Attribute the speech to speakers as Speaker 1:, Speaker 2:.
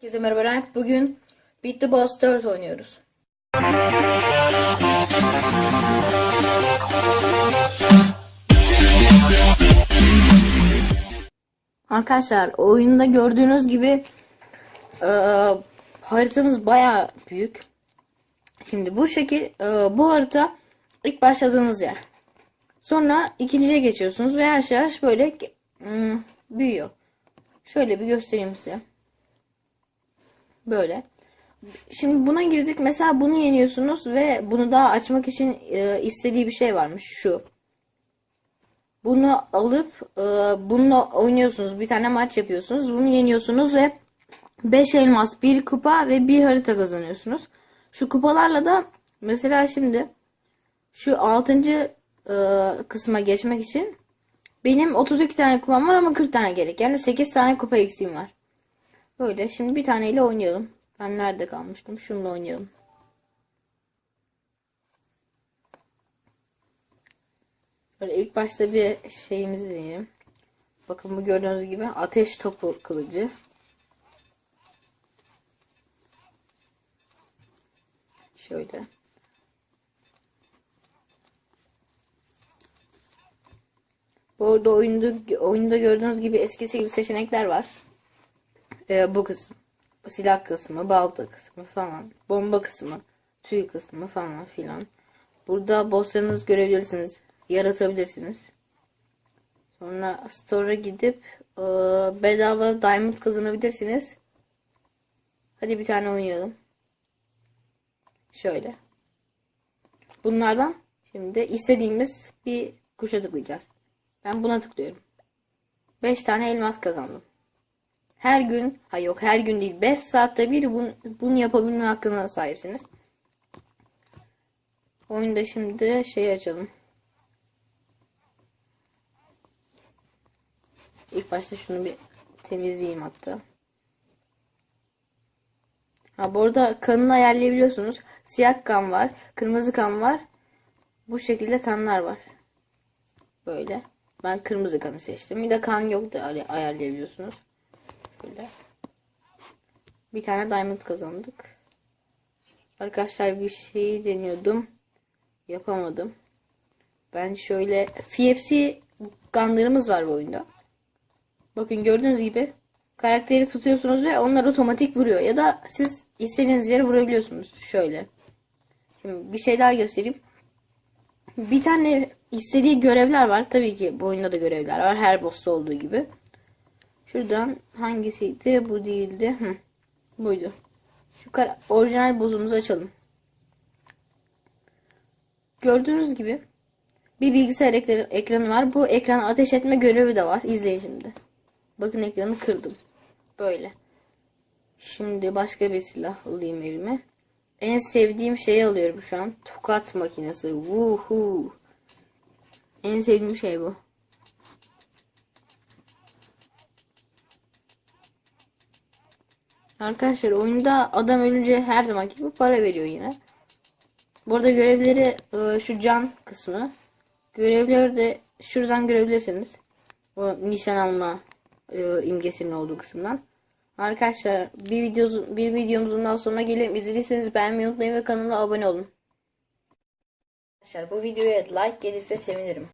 Speaker 1: Herkese merhabalar. Bugün Beat the Boss 4 oynuyoruz. Arkadaşlar oyunda gördüğünüz gibi e, haritamız baya büyük. Şimdi bu şekil e, bu harita ilk başladığınız yer. Sonra ikinciye geçiyorsunuz ve yavaş yavaş böyle hmm, büyüyor. Şöyle bir göstereyim size. Böyle. Şimdi buna girdik. Mesela bunu yeniyorsunuz ve bunu daha açmak için e, istediği bir şey varmış. Şu. Bunu alıp e, bununla oynuyorsunuz. Bir tane maç yapıyorsunuz. Bunu yeniyorsunuz ve 5 elmas, 1 kupa ve 1 harita kazanıyorsunuz. Şu kupalarla da mesela şimdi şu 6. E, kısma geçmek için benim 32 tane kupam var ama 40 tane gerek. Yani 8 tane kupa eksiğim var. Böyle. Şimdi bir taneyle oynayalım. Ben nerede kalmıştım? Şununla oynayalım. Böyle ilk başta bir şeyimizi deneyelim. Bakın bu gördüğünüz gibi ateş topu kılıcı. Şöyle. Bu arada oyunda, oyunda gördüğünüz gibi eskisi gibi seçenekler var. Ee, bu kısım. Silah kısmı, balta kısmı falan. Bomba kısmı, tüy kısmı falan filan. Burada bosslarınızı görebilirsiniz. Yaratabilirsiniz. Sonra store'a gidip e, bedava diamond kazanabilirsiniz. Hadi bir tane oynayalım. Şöyle. Bunlardan şimdi istediğimiz bir kuşa tıklayacağız. Ben buna tıklıyorum. 5 tane elmas kazandım. Her gün, ha yok her gün değil 5 saatte bir bunu, bunu yapabilme hakkına sahipsiniz. Oyunda şimdi şey açalım. İlk başta şunu bir temizleyeyim hatta. Ha bu arada kanını ayarlayabiliyorsunuz. Siyah kan var, kırmızı kan var. Bu şekilde kanlar var. Böyle. Ben kırmızı kanı seçtim. Bir de kan yok da ayarlayabiliyorsunuz. Böyle. Bir tane diamond kazandık. Arkadaşlar bir şey deniyordum. Yapamadım. Ben şöyle FFC gunlarımız var bu oyunda. Bakın gördüğünüz gibi karakteri tutuyorsunuz ve onlar otomatik vuruyor. Ya da siz istediğiniz yere vurabiliyorsunuz. Şöyle. Şimdi bir şey daha göstereyim. Bir tane istediği görevler var. Tabii ki bu oyunda da görevler var. Her boss'ta olduğu gibi. Şuradan hangisiydi? Bu değildi. Hı. Buydu. Şu kara, orijinal bozumuzu açalım. Gördüğünüz gibi bir bilgisayar ekranı var. Bu ekranı ateş etme görevi de var. İzleyin şimdi. Bakın ekranı kırdım. Böyle. Şimdi başka bir silah alayım elime. En sevdiğim şeyi alıyorum şu an. Tokat makinesi. Woohoo. En sevdiğim şey bu. Arkadaşlar oyunda adam ölünce her zamanki gibi para veriyor yine. Burada görevleri e, şu can kısmı. Görevleri de şuradan görebilirsiniz. O nişan alma e, imgesinin olduğu kısımdan. Arkadaşlar bir video bir videomuzun daha sonuna gelin. İzlediyseniz beğenmeyi unutmayın ve kanala abone olun. Arkadaşlar bu videoya like gelirse sevinirim.